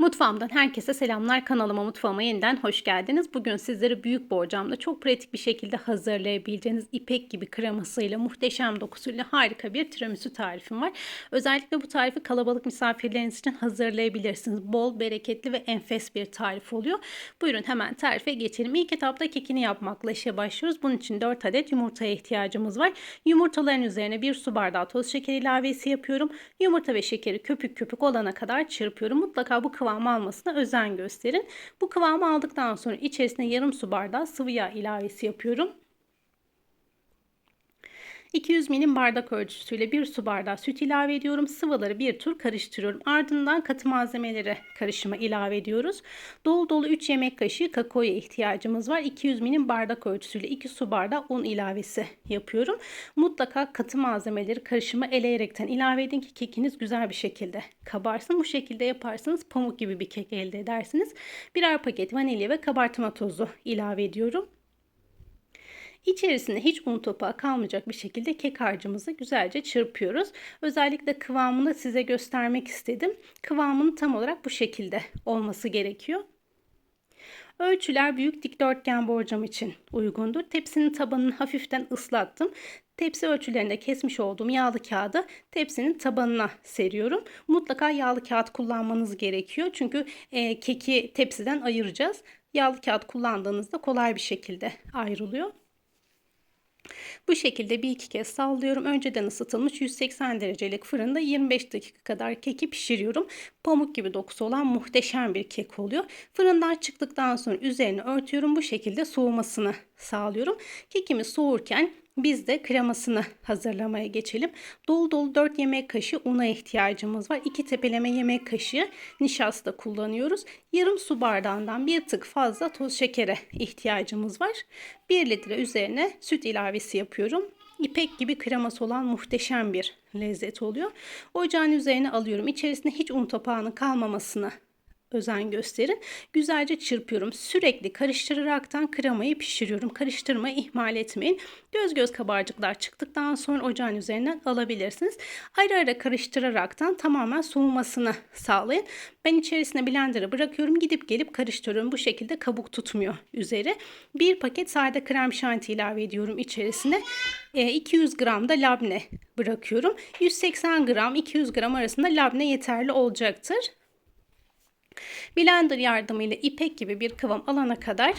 Mutfağımdan herkese selamlar. Kanalıma mutfağıma yeniden hoş geldiniz. Bugün sizlere büyük borcamda çok pratik bir şekilde hazırlayabileceğiniz ipek gibi kremasıyla muhteşem dokusuyla harika bir tiramisu tarifim var. Özellikle bu tarifi kalabalık misafirleriniz için hazırlayabilirsiniz. Bol, bereketli ve enfes bir tarif oluyor. Buyurun hemen tarife geçelim. İlk etapta kekini yapmakla işe başlıyoruz. Bunun için 4 adet yumurtaya ihtiyacımız var. Yumurtaların üzerine 1 su bardağı toz şeker ilavesi yapıyorum. Yumurta ve şekeri köpük köpük olana kadar çırpıyorum. Mutlaka bu kıvamı almasına özen gösterin. Bu kıvamı aldıktan sonra içerisine yarım su bardağı sıvı yağ ilavesi yapıyorum. 200 milim bardak ölçüsüyle 1 su bardağı süt ilave ediyorum. Sıvıları bir tur karıştırıyorum. Ardından katı malzemeleri karışıma ilave ediyoruz. Dolu dolu 3 yemek kaşığı kakaoya ihtiyacımız var. 200 milim bardak ölçüsüyle 2 su bardağı un ilavesi yapıyorum. Mutlaka katı malzemeleri karışıma eleyerekten ilave edin ki kekiniz güzel bir şekilde kabarsın. Bu şekilde yaparsanız pamuk gibi bir kek elde edersiniz. Birer paket vanilya ve kabartma tozu ilave ediyorum. İçerisinde hiç un topağı kalmayacak bir şekilde kek harcımızı güzelce çırpıyoruz. Özellikle kıvamını size göstermek istedim. Kıvamının tam olarak bu şekilde olması gerekiyor. Ölçüler büyük dikdörtgen borcam için uygundur. Tepsinin tabanını hafiften ıslattım. Tepsi ölçülerinde kesmiş olduğum yağlı kağıdı tepsinin tabanına seriyorum. Mutlaka yağlı kağıt kullanmanız gerekiyor. Çünkü e, keki tepsiden ayıracağız. Yağlı kağıt kullandığınızda kolay bir şekilde ayrılıyor. Bu şekilde bir iki kez sallıyorum. Önceden ısıtılmış 180 derecelik fırında 25 dakika kadar keki pişiriyorum. Pamuk gibi dokusu olan muhteşem bir kek oluyor. Fırından çıktıktan sonra üzerine örtüyorum. Bu şekilde soğumasını sağlıyorum. Kekimiz soğurken biz de kremasını hazırlamaya geçelim. Dolu dolu 4 yemek kaşığı una ihtiyacımız var. 2 tepeleme yemek kaşığı nişasta kullanıyoruz. Yarım su bardağından bir tık fazla toz şekere ihtiyacımız var. 1 litre üzerine süt ilavesi yapıyorum. İpek gibi kreması olan muhteşem bir lezzet oluyor. Ocağın üzerine alıyorum. İçerisinde hiç un topağının kalmamasını özen gösterin. Güzelce çırpıyorum. Sürekli karıştıraraktan kremayı pişiriyorum. Karıştırmayı ihmal etmeyin. Göz göz kabarcıklar çıktıktan sonra ocağın üzerinden alabilirsiniz. Ayrı ayrı karıştıraraktan tamamen soğumasını sağlayın. Ben içerisine blenderı bırakıyorum. Gidip gelip karıştırıyorum. Bu şekilde kabuk tutmuyor üzeri. Bir paket sade krem şanti ilave ediyorum içerisine. 200 e, gram da labne bırakıyorum. 180 gram 200 gram arasında labne yeterli olacaktır. Blender yardımıyla ipek gibi bir kıvam alana kadar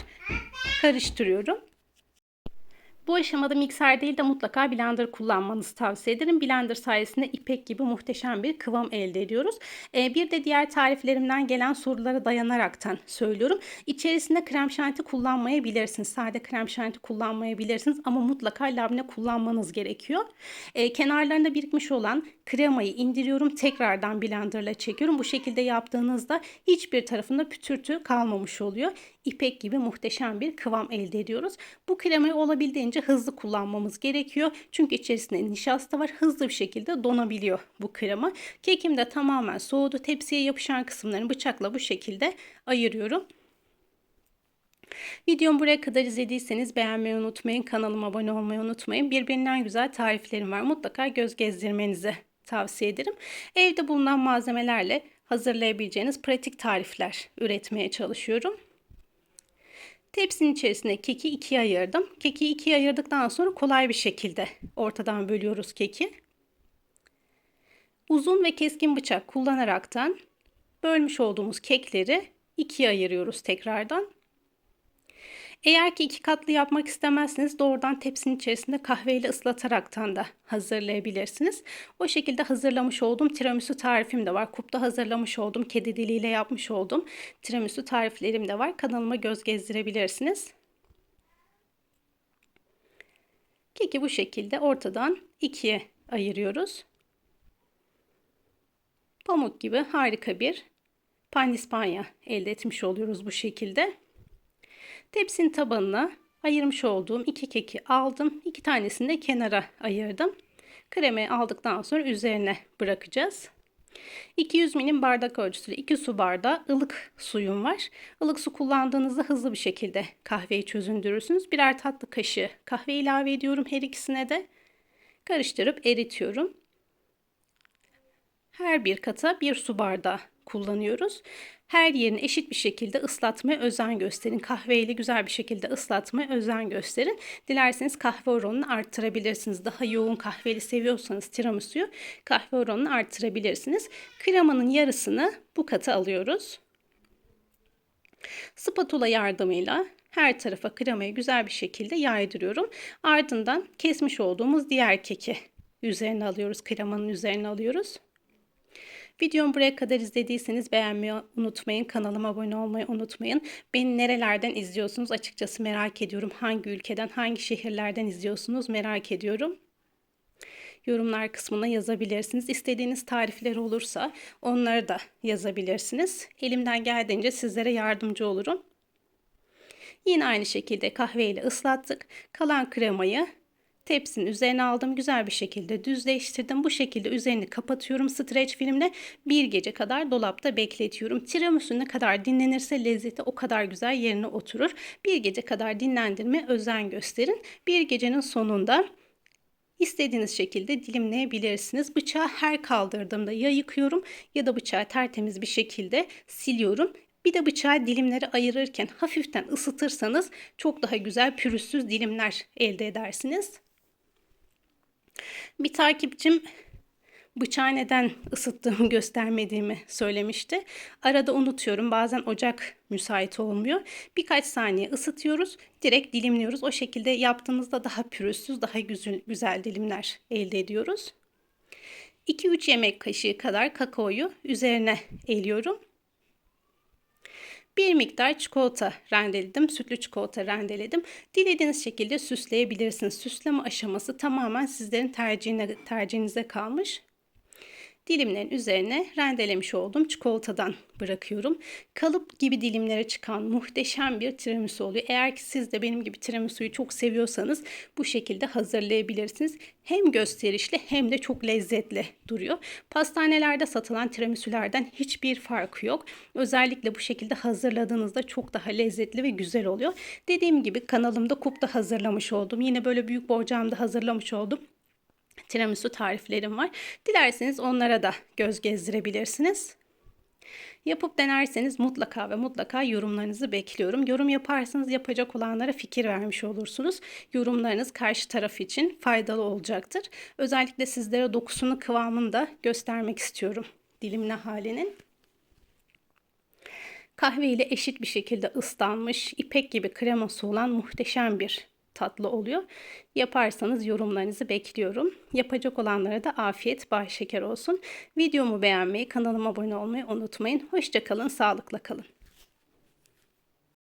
karıştırıyorum. Bu aşamada mikser değil de mutlaka blender kullanmanızı tavsiye ederim. Blender sayesinde ipek gibi muhteşem bir kıvam elde ediyoruz. Ee, bir de diğer tariflerimden gelen sorulara dayanaraktan söylüyorum. İçerisinde krem şanti kullanmayabilirsiniz. Sade krem şanti kullanmayabilirsiniz ama mutlaka labne kullanmanız gerekiyor. Ee, kenarlarında birikmiş olan kremayı indiriyorum. Tekrardan blenderla çekiyorum. Bu şekilde yaptığınızda hiçbir tarafında pütürtü kalmamış oluyor. İpek gibi muhteşem bir kıvam elde ediyoruz. Bu kremayı olabildiğince hızlı kullanmamız gerekiyor. Çünkü içerisinde nişasta var. Hızlı bir şekilde donabiliyor bu krema. Kekim de tamamen soğudu. Tepsiye yapışan kısımlarını bıçakla bu şekilde ayırıyorum. Videomu buraya kadar izlediyseniz beğenmeyi unutmayın. Kanalıma abone olmayı unutmayın. Birbirinden güzel tariflerim var. Mutlaka göz gezdirmenizi tavsiye ederim. Evde bulunan malzemelerle hazırlayabileceğiniz pratik tarifler üretmeye çalışıyorum. Tepsinin içerisine keki ikiye ayırdım. Keki ikiye ayırdıktan sonra kolay bir şekilde ortadan bölüyoruz keki. Uzun ve keskin bıçak kullanaraktan bölmüş olduğumuz kekleri ikiye ayırıyoruz tekrardan. Eğer ki iki katlı yapmak istemezseniz doğrudan tepsinin içerisinde kahveyle ıslataraktan da hazırlayabilirsiniz. O şekilde hazırlamış olduğum tiramisu tarifim de var. Kupta hazırlamış olduğum kedi diliyle yapmış olduğum tiramisu tariflerim de var. Kanalıma göz gezdirebilirsiniz. Keki bu şekilde ortadan ikiye ayırıyoruz. Pamuk gibi harika bir pandispanya elde etmiş oluyoruz bu şekilde. Tepsinin tabanına ayırmış olduğum iki keki aldım. İki tanesini de kenara ayırdım. Kremayı aldıktan sonra üzerine bırakacağız. 200 milim bardak ölçüsüyle 2 su bardağı ılık suyum var. Ilık su kullandığınızda hızlı bir şekilde kahveyi çözündürürsünüz. Birer tatlı kaşığı kahve ilave ediyorum her ikisine de. Karıştırıp eritiyorum. Her bir kata bir su bardağı kullanıyoruz. Her yerini eşit bir şekilde ıslatmaya özen gösterin. Kahveyle güzel bir şekilde ıslatmaya özen gösterin. Dilerseniz kahve oranını arttırabilirsiniz. Daha yoğun kahveli seviyorsanız tiramisu'yu kahve oranını arttırabilirsiniz. Kremanın yarısını bu kata alıyoruz. Spatula yardımıyla her tarafa kremayı güzel bir şekilde yaydırıyorum. Ardından kesmiş olduğumuz diğer keki üzerine alıyoruz. Kremanın üzerine alıyoruz. Videomu buraya kadar izlediyseniz beğenmeyi unutmayın. Kanalıma abone olmayı unutmayın. Beni nerelerden izliyorsunuz açıkçası merak ediyorum. Hangi ülkeden, hangi şehirlerden izliyorsunuz merak ediyorum. Yorumlar kısmına yazabilirsiniz. İstediğiniz tarifler olursa onları da yazabilirsiniz. Elimden geldiğince sizlere yardımcı olurum. Yine aynı şekilde kahveyle ıslattık. Kalan kremayı tepsinin üzerine aldım. Güzel bir şekilde düzleştirdim. Bu şekilde üzerini kapatıyorum streç filmle. Bir gece kadar dolapta bekletiyorum. Tiramisu ne kadar dinlenirse lezzeti o kadar güzel yerine oturur. Bir gece kadar dinlendirme özen gösterin. Bir gecenin sonunda İstediğiniz şekilde dilimleyebilirsiniz. Bıçağı her kaldırdığımda ya yıkıyorum ya da bıçağı tertemiz bir şekilde siliyorum. Bir de bıçağı dilimleri ayırırken hafiften ısıtırsanız çok daha güzel pürüzsüz dilimler elde edersiniz. Bir takipçim bıçağı neden ısıttığımı göstermediğimi söylemişti. Arada unutuyorum. Bazen ocak müsait olmuyor. Birkaç saniye ısıtıyoruz. Direkt dilimliyoruz. O şekilde yaptığımızda daha pürüzsüz, daha güzel, güzel dilimler elde ediyoruz. 2-3 yemek kaşığı kadar kakaoyu üzerine eliyorum. Bir miktar çikolata rendeledim. Sütlü çikolata rendeledim. Dilediğiniz şekilde süsleyebilirsiniz. Süsleme aşaması tamamen sizlerin tercihine, tercihinize kalmış dilimlerin üzerine rendelemiş olduğum çikolatadan bırakıyorum. Kalıp gibi dilimlere çıkan muhteşem bir tiramisu oluyor. Eğer ki siz de benim gibi tiramisu'yu çok seviyorsanız bu şekilde hazırlayabilirsiniz. Hem gösterişli hem de çok lezzetli duruyor. Pastanelerde satılan tiramisu'lerden hiçbir farkı yok. Özellikle bu şekilde hazırladığınızda çok daha lezzetli ve güzel oluyor. Dediğim gibi kanalımda kupta hazırlamış oldum. Yine böyle büyük borcamda hazırlamış oldum tiramisu tariflerim var. Dilerseniz onlara da göz gezdirebilirsiniz. Yapıp denerseniz mutlaka ve mutlaka yorumlarınızı bekliyorum. Yorum yaparsanız yapacak olanlara fikir vermiş olursunuz. Yorumlarınız karşı taraf için faydalı olacaktır. Özellikle sizlere dokusunu kıvamını da göstermek istiyorum dilimli halinin. Kahve ile eşit bir şekilde ıslanmış, ipek gibi kreması olan muhteşem bir tatlı oluyor. Yaparsanız yorumlarınızı bekliyorum. Yapacak olanlara da afiyet, bay şeker olsun. Videomu beğenmeyi, kanalıma abone olmayı unutmayın. Hoşçakalın, sağlıkla kalın.